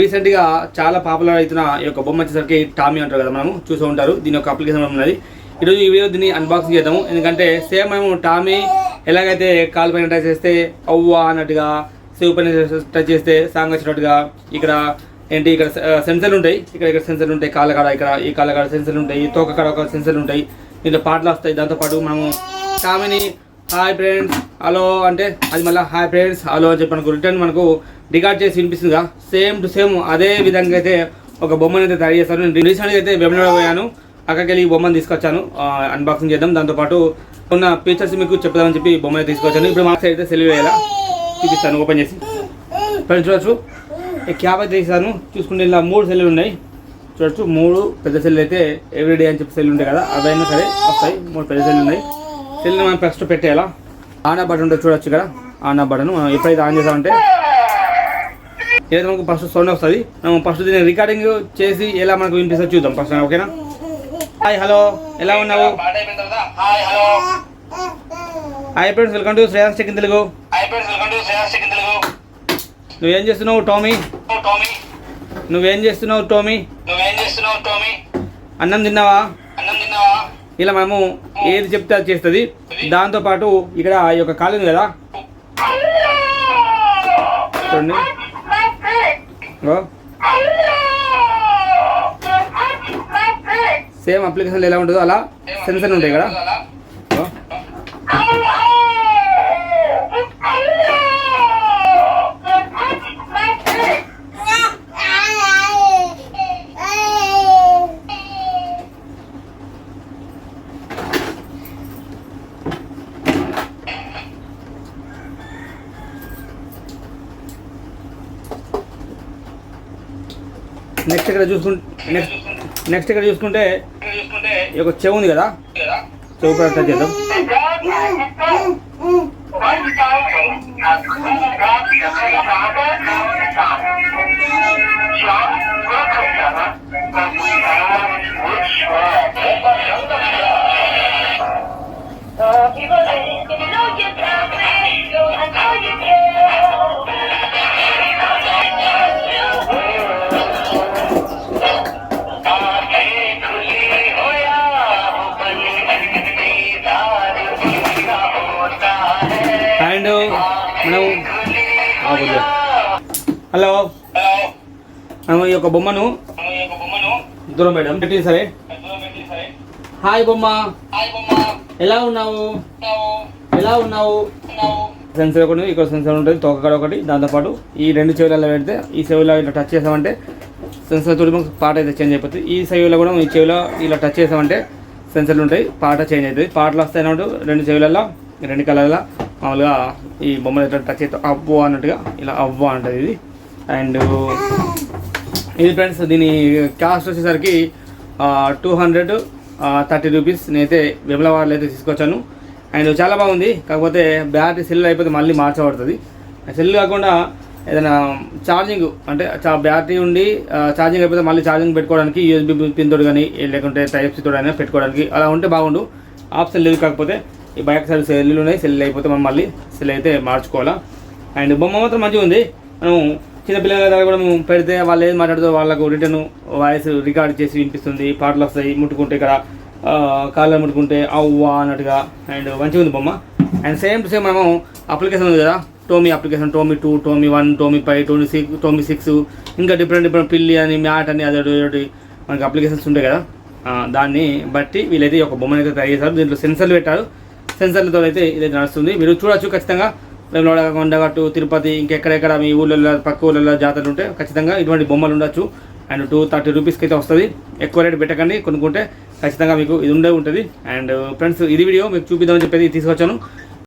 రీసెంట్గా చాలా పాపులర్ అవుతున్న ఈ యొక్క బొమ్మ వచ్చేసరికి టామీ అంటారు కదా మనము చూస్తూ ఉంటారు. దీని యొక్క అప్లికేషన్ ఉన్నది. ఈరోజు ఈ వీడియో దీన్ని అన్బాక్సింగ్ చేద్దాము. ఎందుకంటే సేమ్ మనము టామీ ఎలాగైతే కాల్ పైన టచ్ చేస్తే అవ్వా అన్నట్టుగా సేవ్ పైన టచ్ చేస్తే సాంగ్ వచ్చినట్టుగా ఇక్కడ ఏంటి ఇక్కడ సెన్సర్లు ఉంటాయి. ఇక్కడ ఇక్కడ సెన్సర్లు ఉంటాయి. కాళ్ళ కాడ ఇక్కడ ఈ కాళ్ళ కాడ సెన్సర్లు ఉంటాయి. తోక కాడ ఒక సెన్సర్లు ఉంటాయి. దీంట్లో పాటలు వస్తాయి. దాంతోపాటు మనము టామీని హాయ్ ఫ్రెండ్స్ హలో అంటే అది మళ్ళీ హాయ్ ఫ్రెండ్స్ హలో అని చెప్పి మనకు రిటర్న్ మనకు రికార్డ్ చేసి వినిపిస్తుందిగా. సేమ్ టు సేమ్ అదే విధంగా అయితే ఒక బొమ్మను అయితే తయారు చేస్తాను నేను రీసెంట్గా అయితే వెబినార్ పోయాను. అక్కడికి వెళ్ళి ఈ బొమ్మను తీసుకొచ్చాను. అన్బాక్సింగ్ చేద్దాం. దాంతోపాటు ఉన్న ఫీచర్స్ మీకు చెప్దామని చెప్పి బొమ్మ తీసుకొచ్చాను. ఇప్పుడు మా సైడ్ అయితే సెలవు వేయాలా? చూపిస్తాను. ఓపెన్ చేసి. ఫ్రెండ్స్ చూడొచ్చు. ఈ క్యాబ్ అయితే తీసాను. చూసుకుంటే ఇలా మూడు సెల్లులు ఉన్నాయి. చూడొచ్చు. మూడు పెద్ద సెల్లు అయితే ఎవ్రీడే అని చెప్పి సెల్లు ఉంటాయి కదా అవైనా సరే వస్తాయి. మూడు పెద్ద సెల్లు ఉన్నాయి. సెల్ని మనం ఫస్ట్ పెట్టేయాలా ఆన్ బటన్ ఉంటుంది చూడొచ్చు ఇక్కడ ఆన్ బటన్. మనం ఎప్పుడైతే ఆన్ చేసామంటే ఏదైతే మనకు ఫస్ట్ సౌండ్ వస్తుంది మనం ఫస్ట్ దీన్ని రికార్డింగ్ చేసి ఎలా మనకు వినిపిస్తుంది చూద్దాం. ఫస్ట్ ఓకేనా హాయ్ హలో ఎలా ఉన్నావు? Hi friends welcome to Shreyas tech Telugu నువ్వేం చేస్తున్నావు టోమీ నువ్వేం చేస్తున్నావు టోమీ అన్నం తిన్నావా? ఇలా మనము ఏది చెప్తే అది చేస్తుంది. దాంతోపాటు ఇక్కడ ఈ యొక్క కాలు ఉంది కదా. చూడండి. సేమ్ అప్లికేషన్ ఎలా ఉంటుందో అలా సెన్సర్ ఉంటాయి కదా. నెక్స్ట్ ఇక్కడ చూసుకుంటే నెక్స్ట్ నెక్స్ట్ ఇక్కడ చూసుకుంటే ఈ యొక్క చెవు ఉంది కదా? చెవు కూడా టచ్ చేద్దాం. People hello. హలో మనం ఈ యొక్క బొమ్మను దూరం మేడం పెట్టింది సరే. హాయ్ బొమ్మ. ఎలా ఉన్నావు? ఎలా ఉన్నావు? సెన్సర్ ఒకటి ఇక్కడ సెన్సర్ ఉంటుంది తోకకాడ ఒకటి. దాంతోపాటు ఈ రెండు చెవులలో పెడితే ఈ చెవిలో ఇట్లా టచ్ చేసామంటే సెన్సర్ తోటి మనకు పాట అయితే చేంజ్ అయిపోతుంది. ఈ చెవిలో కూడా ఈ చెవిలో ఇలా టచ్ చేసామంటే సెన్సర్లు ఉంటాయి పాట చేంజ్ అవుతుంది. పాటలు వస్తాయి అన్నట్టు రెండు చెవులలో రెండు కలర్ల మామూలుగా ఈ బొమ్మలు టచ్ అయితే అవ్వ అన్నట్టుగా ఇలా అవ్వ అంటుంది ఇది. అండ్ ఇది ఫ్రెండ్స్ దీని కాస్ట్ వచ్చేసరికి టూ హండ్రెడ్ థర్టీ రూపీస్ నేనైతే విమలవాడలో అయితే తీసుకొచ్చాను. అండ్ చాలా బాగుంది. కాకపోతే బ్యాటరీ సెల్ అయిపోతే మళ్ళీ మార్చబడుతుంది. సెల్ కాకుండా ఏదైనా ఛార్జింగ్ అంటే చా బ్యాటరీ ఉండి ఛార్జింగ్ అయిపోతే మళ్ళీ ఛార్జింగ్ పెట్టుకోవడానికి యూఎస్బీ పిన్ తోడు కానీ లేకుంటే టైప్ సి తోడు అయినా పెట్టుకోవడానికి అలా ఉంటే బాగుండు. ఆప్షన్ లేదు కాకపోతే ఈ బైక్ సైడ్ సెల్లు ఉన్నాయి. సెల్ అయిపోతే మనం మళ్ళీ సెల్ అయితే మార్చుకోవాలా. అండ్ బొమ్మ మాత్రం మంచిగా ఉంది మనం చిన్నపిల్లల దగ్గర కూడా పెడితే వాళ్ళు ఏది మాట్లాడుతూ వాళ్ళకు రిటర్న్ వాయిస్ రికార్డ్ చేసి వినిపిస్తుంది. పాటలు వస్తాయి ముట్టుకుంటే ఇక్కడ కాళ్ళు ముట్టుకుంటే అవ్వా అన్నట్టుగా అండ్ మంచిగా ఉంది బొమ్మ. అండ్ సేమ్ టు సేమ్ మనము అప్లికేషన్ ఉంది కదా Tommy application Tommy two Tommy one Tommy five Tommy six Tommy six ఇంకా డిఫరెంట్ డిఫరెంట్ పిల్లి అని మ్యాట్ అని అదొకటి మనకి అప్లికేషన్స్ ఉంటాయి కదా. దాన్ని బట్టి వీళ్ళైతే ఒక బొమ్మని బొమ్మను అయితే తయారు చేశారు. దీంట్లో సెన్సర్లు పెట్టారు. సెన్సర్లతో అయితే ఇదైతే నడుస్తుంది. మీరు చూడొచ్చు ఖచ్చితంగా. వేములవాడ కొండగట్టు తిరుపతి ఇంకెక్కడెక్కడ మీ ఊళ్ళల్లో పక్క ఊళ్ళల్లో జాతరలు ఉంటే ఖచ్చితంగా ఇటువంటి బొమ్మలు ఉండొచ్చు. అండ్ టూ థర్టీ రూపీస్కి అయితే వస్తుంది. ఎక్కువ రేట్ పెట్టకండి కొనుక్కుంటే ఖచ్చితంగా మీకు ఇది ఉండే ఉంటుంది. అండ్ ఫ్రెండ్స్ ఇది వీడియో మీకు చూపిద్దామని చెప్పేది తీసుకొచ్చాను.